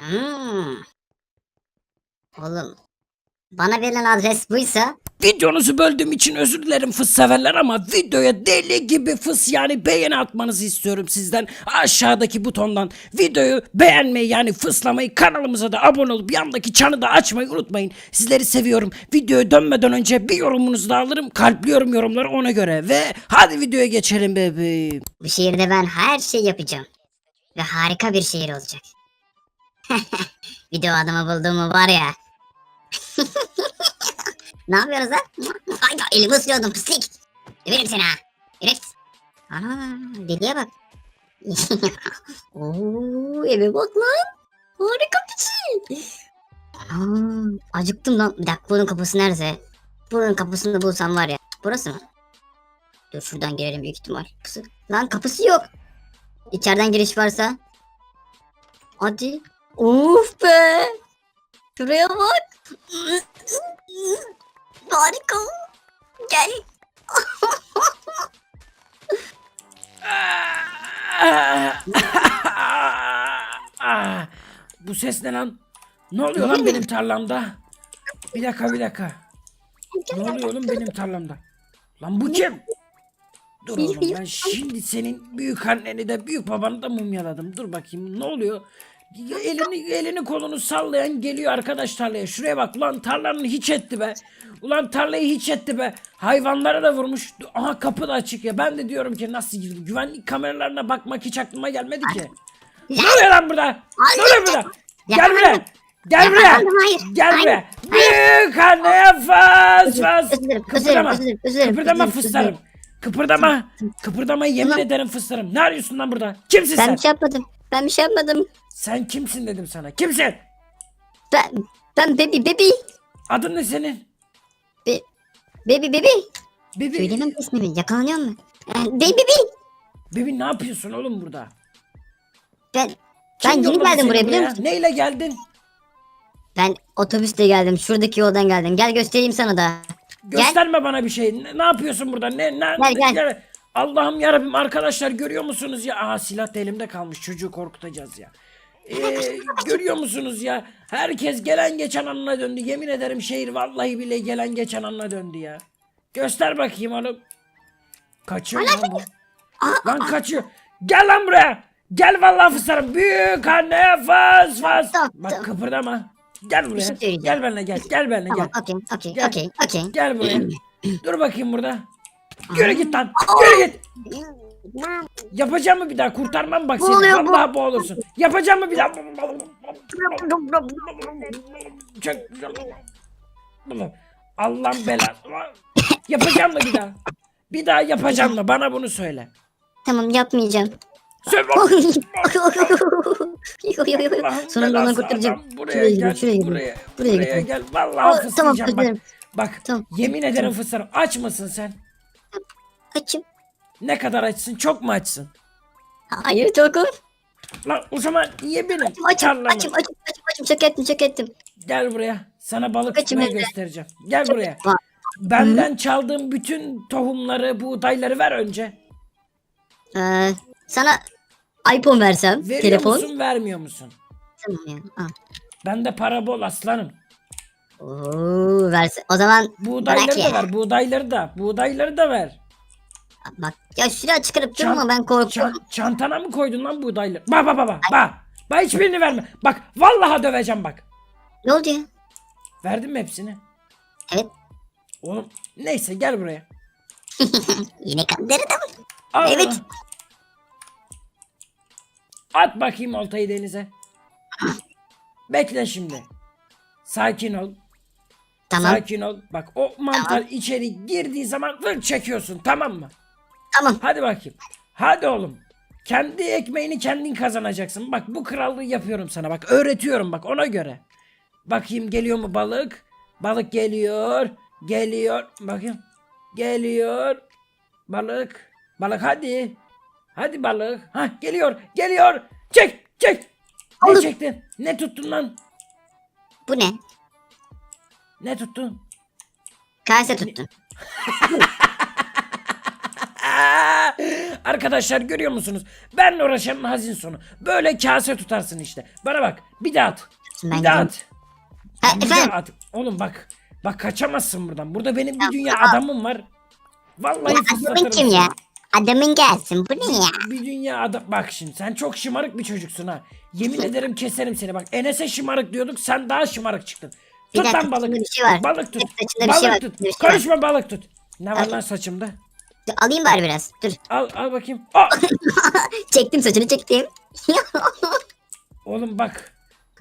Hmm. Oğlum. Bana verilen adres buysa Videonuzu böldüğüm için özür dilerim fıs severler ama videoya deli gibi fıs yani beğeni atmanızı istiyorum sizden. Aşağıdaki butondan videoyu beğenmeyi yani fıslamayı kanalımıza da abone olup yandaki çanı da açmayı unutmayın. Sizleri seviyorum. Videoya dönmeden önce bir yorumunuzu da alırım. Kalpliyorum yorumları ona göre ve hadi videoya geçelim bebeğim. bu şehirde ben her şey yapacağım. Ve harika bir şehir olacak. Video adamı bulduğumu var ya. ne yapıyoruz lan? Hayda elimi ısırıyordum pislik. Döverim seni ha. Yürü. Ana deliye bak. Oo eve bak lan. Harika bir şey. Aa, acıktım lan. Bir dakika bunun kapısı nerede? Bunun kapısını bulsam var ya. Burası mı? Dur şuradan girelim büyük ihtimal. Kapısı. Lan kapısı yok. İçeriden giriş varsa. Hadi. Uf be. Şuraya bak. Harika. Gel. Bu ses ne lan? Ne oluyor lan benim tarlamda? Bir dakika bir dakika. Ne oluyor oğlum benim tarlamda? Lan bu kim? Dur oğlum ben şimdi senin büyük anneni de büyük babanı da mumyaladım. Dur bakayım ne oluyor? Elini elini kolunu sallayan geliyor arkadaş tarlaya. Şuraya bak ulan tarlanın hiç etti be. Ulan tarlayı hiç etti be. Hayvanlara da vurmuş. Aha kapı da açık ya. Ben de diyorum ki nasıl girdi? Güvenlik kameralarına bakmak hiç aklıma gelmedi ki. Ne oluyor lan burada? Ne oluyor burada? Gel buraya. Gel buraya. Gel buraya. Büyük anneye fas fas. Kıpırdama. Kıpırdama fıslarım. Kıpırdama. Kıpırdama yemin ederim fıslarım. Ne arıyorsun lan burada? Kimsin Ben sen? bir şey yapmadım. Ben bir şey yapmadım. Sen kimsin dedim sana. Kimsin? Ben ben bebi bebi. Adın ne senin? Bebi bebi. Bebi. Söylemem ismimi. Yakalanıyor mu? Ee, Bebi bebi. Bebi ne yapıyorsun oğlum burada? Ben Kim ben yeni geldim buraya biliyor musun? Neyle geldin? Ben otobüsle geldim. Şuradaki yoldan geldim. Gel göstereyim sana da. Gösterme bana bir şey. Ne, ne yapıyorsun burada? Ne, ne, Gel, gel. ne- Allah'ım yarabbim arkadaşlar görüyor musunuz ya? Aa silah da elimde kalmış. Çocuğu korkutacağız ya. Ee, görüyor musunuz ya? Herkes gelen geçen anına döndü. Yemin ederim şehir vallahi bile gelen geçen anına döndü ya. Göster bakayım oğlum. Kaçıyor lan bu. Lan kaçıyor. Gel lan buraya. Gel vallahi fısarım. Büyük anne fıs. Tamam, Bak kıpırdama. Gel buraya. şey söyleyeceğim. Gel benimle gel. Gel benimle Tamam gel. okey okey Gel. okey okey. Gel buraya. Dur bakayım burada. Yürü git lan. Yürü git. Yapacağım mı bir daha? Kurtarmam bak seni. bu? Vallahi boğulursun. Yapacağım mı bir daha? Çek. Allah'ın belası. Yapacağım mı bir daha? Bir daha yapacağım mı? Bana bunu söyle. Tamam yapmayacağım. Söyle. Onu belası kurtaracağım. Buraya gel. şuraya. Buraya, Buraya buraya gel. Vallahi Aa, tamam, bak. Bak Tamam. yemin ederim fıslarım. Aç mısın sen? Açım. Ne kadar açsın? Çok mu açsın? Hayır Tokum. Lan o zaman niye benim Açım açım tarlamı? açım açım açım açım şaka ettim şaka ettim. Gel buraya. Sana balık Açım tutmayı göstereceğim. Gel buraya. Bak. Benden çaldığın bütün tohumları, buğdayları ver önce. Ee, sana iPhone versem Veriyor telefon. musun, vermiyor musun? Tamam ya. Al. Bende para bol aslanım. Oo, verse. O zaman Buğdayları da ya. ver, buğdayları da. Buğdayları da ver. Bak ya şuraya çıkarıp Çan- durma ben korkuyorum. Çan- çantana mı koydun lan buğdayları? Bak bak bak bak. Bak. Bak hiçbirini verme. Bak vallahi döveceğim bak. Ne oldu ya? Verdin mi hepsini? Evet. Oğlum neyse gel buraya. Yine kandırdım. Al Evet. bunu. At bakayım oltayı denize. Bekle şimdi. Sakin ol. Tamam Sakin ol. Bak o mantar içeri girdiği zaman vır çekiyorsun tamam mı? Tamam. Hadi bakayım. Hadi oğlum. Kendi ekmeğini kendin kazanacaksın. Bak bu krallığı yapıyorum sana. Bak öğretiyorum bak ona göre. Bakayım geliyor mu balık? Balık geliyor. Geliyor. Bakayım. Geliyor. Balık. Balık hadi. Hadi balık. Ha geliyor. Geliyor. Çek. Çek. Ne Aldım. çektin? Ne tuttun lan? Bu ne? Ne tuttun? Kase tuttun. Arkadaşlar görüyor musunuz? Benle uğraşanın hazin sonu. Böyle kase tutarsın işte. Bana bak. Bir daha at. Ben Bir daha at. Ha, Bir daha at. Oğlum bak. Bak kaçamazsın buradan. Burada benim bir dünya adamım var. Vallahi Ya adamın kim ya? Adamın gelsin. Bu ne ya? Bir dünya adam. Bak şimdi sen çok şımarık bir çocuksun ha. Yemin ederim keserim seni. Bak Enes'e şımarık diyorduk. Sen daha şımarık çıktın. Bir Tut dakika, lan balık. bir şey var. Balık tut. Şey Balık tut. şey. Konuşma balık tut. Ne var lan saçımda? Dur, alayım bari biraz. Dur. Al al bakayım. Aa! Çektim saçını çektim. Oğlum bak.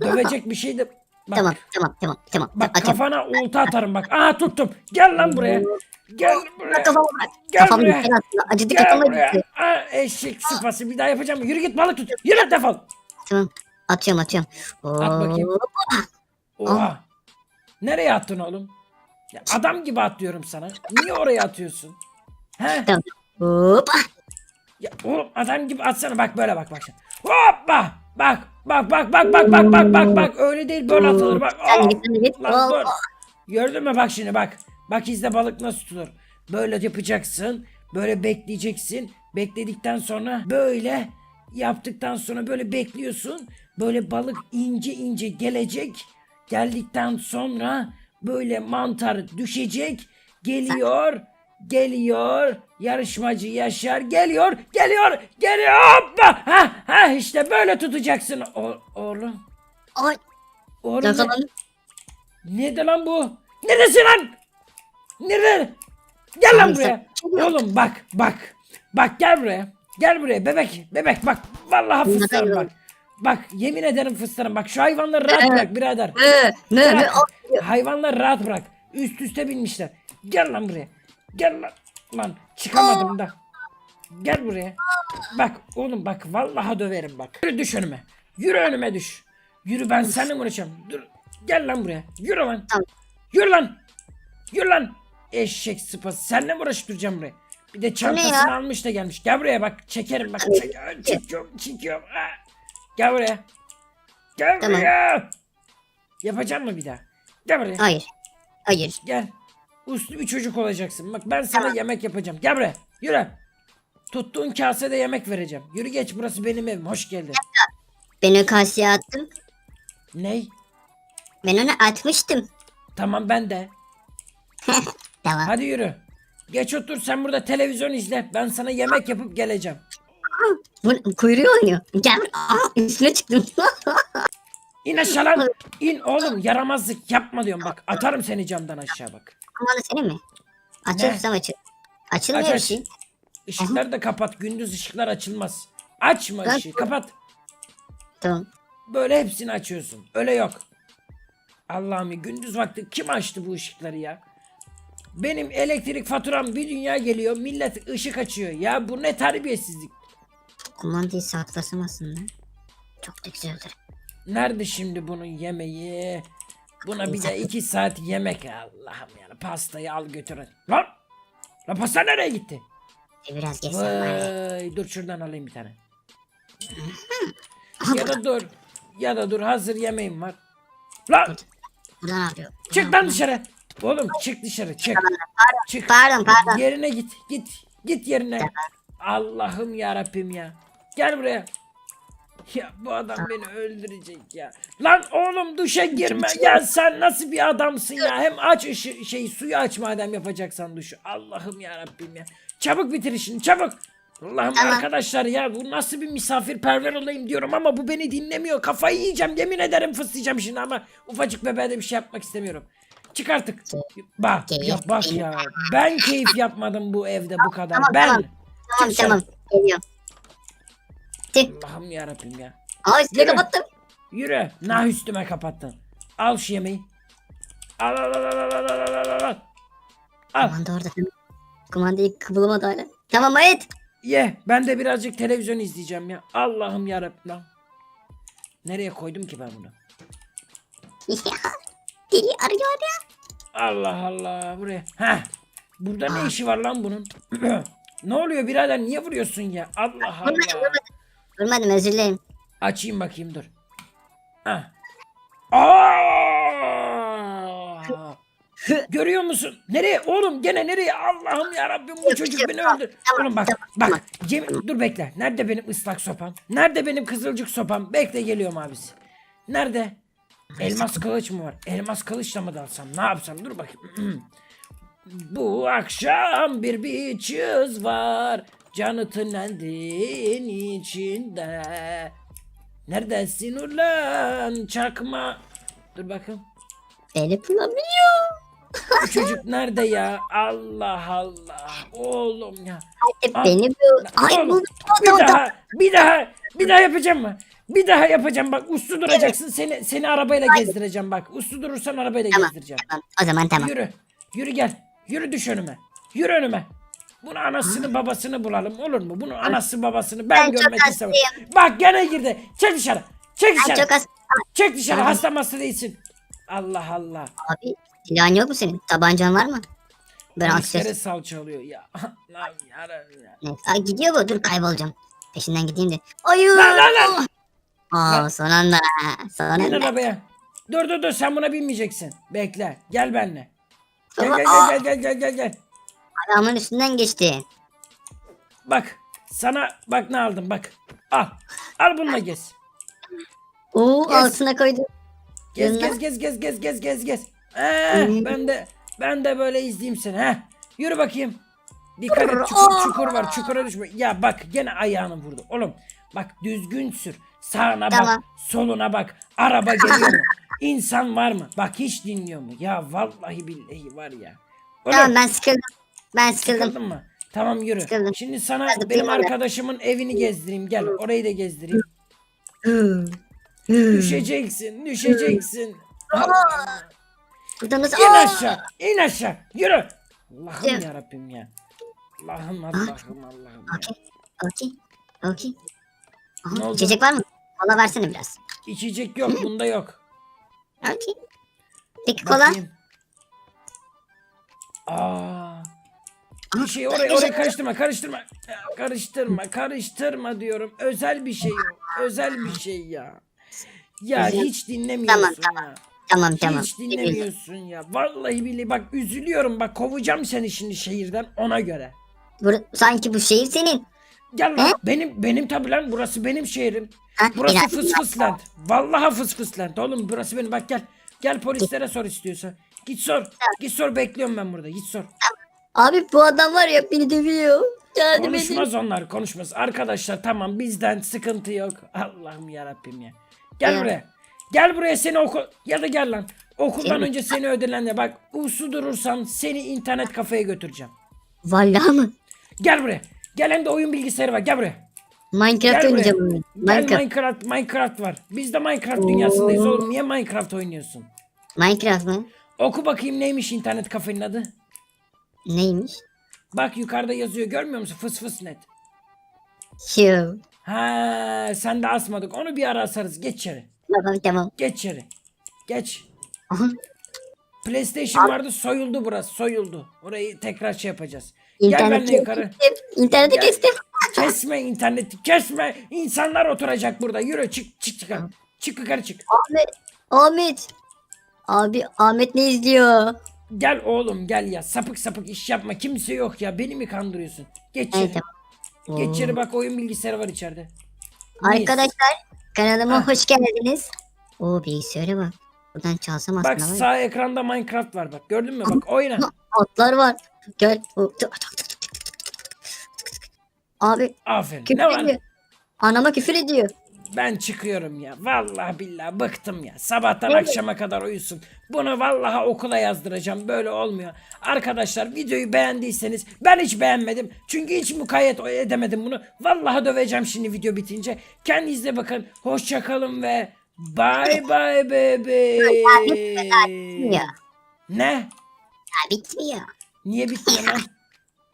Dövecek bir şey de. Bak. tamam tamam tamam tamam. Bak Açım. kafana olta atarım bak. Aha tuttum. Gel lan buraya. Gel buraya. Kafama bak. Gel Kafam buraya. gitti aslında. Acıdı Gel kafama buraya. gitti. Aa, eşek sıpası bir daha yapacağım. Yürü git balık tut. Yürü defol. Tamam. Atıyorum atıyorum. At bakayım. Oha. Nereye attın oğlum? Ya adam gibi atlıyorum sana. Niye oraya atıyorsun? He? Tamam. Hop. Ya oğlum adam gibi atsana bak böyle bak bak. Hoppa! Bak bak bak bak bak bak bak bak bak öyle değil böyle atılır bak. Git. Lan dur. Gördün mü bak şimdi bak. Bak izle balık nasıl tutulur. Böyle yapacaksın. Böyle bekleyeceksin. Bekledikten sonra böyle yaptıktan sonra böyle bekliyorsun. Böyle balık ince ince gelecek. Geldikten sonra böyle mantar düşecek. Geliyor. Geliyor. Yarışmacı Yaşar geliyor. Geliyor. Geliyor. Hoppa. Ha, ha işte böyle tutacaksın. O, oğlum. Ay. Oğlum. Zaman? Nerede lan bu? Neredesin lan? Nerede? Gel lan buraya. Oğlum bak bak. Bak gel buraya. Gel buraya bebek. Bebek bak. Vallahi yok. bak. Bak yemin ederim fıslarım. Bak şu hayvanları rahat bırak birader. Ne? Ne? Ne? Hayvanları rahat bırak. Üst üste binmişler. Gel lan buraya. Gel lan. Lan çıkamadım da. Gel buraya. Bak oğlum bak vallahi döverim bak. Yürü düş önüme. Yürü önüme düş. Yürü ben seninle uğraşacağım. Dur. Gel lan buraya. Yürü lan. Yürü lan. Yürü lan. Eşek sıpası. Seninle mi uğraştıracağım buraya? Bir de çantasını almış da gelmiş. Gel buraya bak. Çekerim bak. Çek, çekiyorum. Çekiyorum. Ha. Gel buraya. Gel Tamam. buraya. Yapacak mı bir daha? Gel buraya. Hayır. Hayır. Gel. Uslu bir çocuk olacaksın. Bak ben sana yemek yapacağım. Gel buraya. Yürü. Tuttuğun kasede yemek vereceğim. Yürü geç burası benim evim. Hoş geldin. Ben o kaseye attım. Ney? Ben onu atmıştım. Tamam ben de. Tamam. Hadi yürü. Geç otur sen burada televizyon izle. Ben sana yemek yapıp geleceğim. Bu kuyruğu oynuyor. Gel. Aa, üstüne çıktım. İn aşağı lan. İn oğlum yaramazlık yapma diyorum bak. Atarım seni camdan aşağı bak. Aman senin mi? Açılırsam açıl. Açılmıyor Aç aç. şey. Işıkları da kapat. Gündüz ışıklar açılmaz. Açma Ben- ışığı kapat. Tamam. Böyle hepsini açıyorsun. Öyle yok. Allah'ım gündüz vakti kim açtı bu ışıkları ya? Benim elektrik faturam bir dünya geliyor. Millet ışık açıyor. Ya bu ne terbiyesizlik. Kumandayı saklasam aslında. Çok da güzeldir. Nerede şimdi bunun yemeği? Buna bir de iki saat yemek. Allah'ım yani pastayı al götürün. Lan! Lan pasta nereye gitti? Biraz geçsem bari. Vay, dur şuradan alayım bir tane. ya da dur. Ya da dur hazır yemeğim var. Lan Burada ne yapıyor? çık lan dışarı. Oğlum çık dışarı çık. Çık. Pardon pardon. Yerine git. Git. Git yerine. Allah'ım ya Rabbim ya. Gel buraya. Ya bu adam beni öldürecek ya. Lan oğlum duşa girme. Ya sen nasıl bir adamsın ya? Hem aç ışı, şey suyu aç madem yapacaksan duşu. Allah'ım ya Rabbim ya. Çabuk bitir işini çabuk. Allah'ım Tamam. arkadaşlar ya bu nasıl bir misafirperver olayım diyorum ama bu beni dinlemiyor. Kafayı yiyeceğim yemin ederim fıslayacağım şimdi ama ufacık bebeğe de bir şey yapmak istemiyorum. Çık artık. Bak Keyif ya bak ya. Ben keyif yapmadım bu evde bu kadar. Tamam, ben. tamam. Tamam Çık tamam. Geliyorum. Tüh. Allah'ım yarabbim ya. Aa üstüne Yürü. kapattım. Yürü. Nah üstüme kapattın. Al şu yemeği. Al al al al al al al al al al. Al Kumanda orada. Kumandayı kıvılamadı hala. Tamam evet. ye. Ben de birazcık televizyon izleyeceğim ya. Allah'ım yarabbim lan. Nereye koydum ki ben bunu? Deli arıyor ya. Allah Allah buraya. Heh. Burada ne işi var lan bunun? ne oluyor birader niye vuruyorsun ya? Allah Allah. vurmadım. Vurmadım özür dilerim. Açayım bakayım dur. Heh. Aa! Görüyor musun? Nereye? Oğlum gene nereye? Allah'ım ya Rabbim bu çocuk beni öldür. tamam, Oğlum bak tamam, bak. Cem- dur bekle. Nerede benim ıslak sopam? Nerede benim kızılcık sopam? Bekle geliyorum abisi. Nerede? Elmas kılıç mı var? Elmas kılıçla mı dalsam? Ne yapsam? Dur bakayım. Bu akşam bir biçiz var. Canıtın endin içinde. Neredesin ulan çakma? Dur bakayım. Beni bulamıyor. Bu çocuk nerede ya? Allah Allah. Oğlum ya. Hadi Aa, beni bu. Ay oğlum. Bir daha, bir daha, bir daha yapacağım mı? Bir daha yapacağım bak. Uslu duracaksın. Seni seni arabayla gezdireceğim bak. Uslu durursan arabayla Tamam. gezdireceğim. Tamam. O zaman tamam. Yürü. Yürü gel. Yürü düş önüme. Yürü önüme. Bunu anasını babasını bulalım olur mu? Bunu anası babasını ben, Ben görmek istemem. Bak gene girdi. Çek dışarı. Çek Ben dışarı. çok. Çek dışarı. Tamam. Hasta masta değilsin. Allah Allah. Abi silahın yok mu senin? Tabancan var mı? Ben akses. salça alıyor ya. Lan yarabbim ya. Ay, gidiyor bu. Dur kaybolacağım. Peşinden gideyim de. Hayır. Lan lan lan. Aa son anda. Son Bin anda. arabaya. Dur dur dur sen buna binmeyeceksin. Bekle. Gel benimle. Gel gel gel gel gel gel gel. Adamın üstünden geçti. Bak. Sana bak ne aldım bak. Al. Al bununla gez. Oo Yes. altına koydu. Gez gez gez gez gez gez gez gez. Ee, Hmm. ben de ben de böyle izleyeyim seni ha. Yürü bakayım. Dikkat et çukur çukur var çukura düşme. Ya bak gene ayağını vurdu. Oğlum bak düzgün sür. Sağına bak Tamam. soluna bak. Araba geliyor mu? İnsan var mı? Bak hiç dinliyor mu? Ya vallahi billahi var ya. Oğlum, Tamam ben sıkıldım. Ben sıkıldım. Sıkıldın mı? Tamam yürü. Sıkıldım. Şimdi sana Hadi benim kıymalı. arkadaşımın evini gezdireyim. Gel orayı da gezdireyim. Düşeceksin, düşeceksin. Burada nasıl? İn Aa! aşağı, in aşağı. Yürü. Allah'ım Yürü. ya Rabbim ya. Allah'ım Allah'ım Allah'ım. ya. Okey. Okey. Okey. Aha, Ne oldu? İçecek var mı? Kola versene biraz. İçecek yok, bunda yok. Okey. Peki kola? Bakayım. Aa. Bir şey oraya oraya karıştırma, karıştırma. Karıştırma, karıştırma diyorum. Özel bir şey yok. Özel bir şey ya. Ya hiç dinlemiyorsun Tamam, ya. Tamam tamam. Hiç dinlemiyorsun ya. Vallahi billahi bak üzülüyorum bak kovacağım seni şimdi şehirden ona göre. Bur- sanki bu şehir senin. Gel lan benim benim tabi lan burası benim şehrim. Ha, Burası fıs fıs land. Vallahi fıs fıs land oğlum burası benim bak gel. Gel polislere sor istiyorsan. Git sor. Git sor bekliyorum ben burada git sor. Abi bu adam var ya beni dövüyor. Yardım edin. Konuşmaz onlar konuşmaz. Arkadaşlar tamam bizden sıkıntı yok. Allah'ım yarabbim ya. Gel Ya. buraya. Gel buraya seni okul ya da gel lan. Okuldan Seni- önce seni ödülenle bak uslu durursan seni internet kafeye götüreceğim. Vallahi mı? Gel buraya. Gel hem de oyun bilgisayarı var. Gel buraya. Minecraft buraya. oynayacağım. Gel Minecraft. Minecraft. Minecraft var. Biz de Minecraft dünyasındayız oğlum. Niye Minecraft oynuyorsun? Minecraft mı? Oku bakayım neymiş internet kafenin adı? Neymiş? Bak yukarıda yazıyor görmüyor musun? Fıs fıs net. Şu. Ha, sen de asmadık. Onu bir ara asarız. Geç içeri. Tamam tamam. Geç içeri. Geç. Aha. PlayStation vardı soyuldu burası. Soyuldu. Orayı tekrar şey yapacağız. Gel İnterneti benimle yukarı. kestim. İnterneti Gel. kestim. Kesme interneti. Kesme. İnsanlar oturacak burada. Yürü çık çık çık. Çık yukarı çık. Ahmet. Ahmet. Abi Ahmet ne izliyor? Gel oğlum gel ya. Sapık sapık iş yapma. Kimse yok ya. Beni mi kandırıyorsun? Geç içeri. Geç içeri bak oyun bilgisayarı var içeride. Arkadaşlar kanalıma Ah. hoş geldiniz. Oo bilgisayara bak. Buradan çalsam aslında Bak var. ya. sağ ekranda Minecraft var bak. Gördün mü? Bak oyna. Atlar var. Gel. Abi Aferin. küfür Ne var? ediyor. Anama küfür ediyor. Ben çıkıyorum ya. Vallahi billahi bıktım ya. Sabahtan Evet. akşama kadar uyusun. Bunu vallahi okula yazdıracağım. Böyle olmuyor. Arkadaşlar videoyu beğendiyseniz ben hiç beğenmedim. Çünkü hiç mukayyet edemedim bunu. Vallahi döveceğim şimdi video bitince. Kendinize bakın. Hoşça kalın ve bye bye. Ya. Ne? Ya bitmiyor. Niye bitmiyor lan?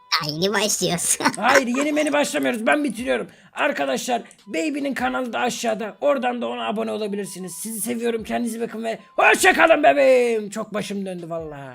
Yeni başlıyoruz. Hayır yeni meni başlamıyoruz. Ben bitiriyorum. Arkadaşlar Baby'nin kanalı da aşağıda. Oradan da ona abone olabilirsiniz. Sizi seviyorum. Kendinize bakın ve hoşçakalın bebeğim. Çok başım döndü vallahi.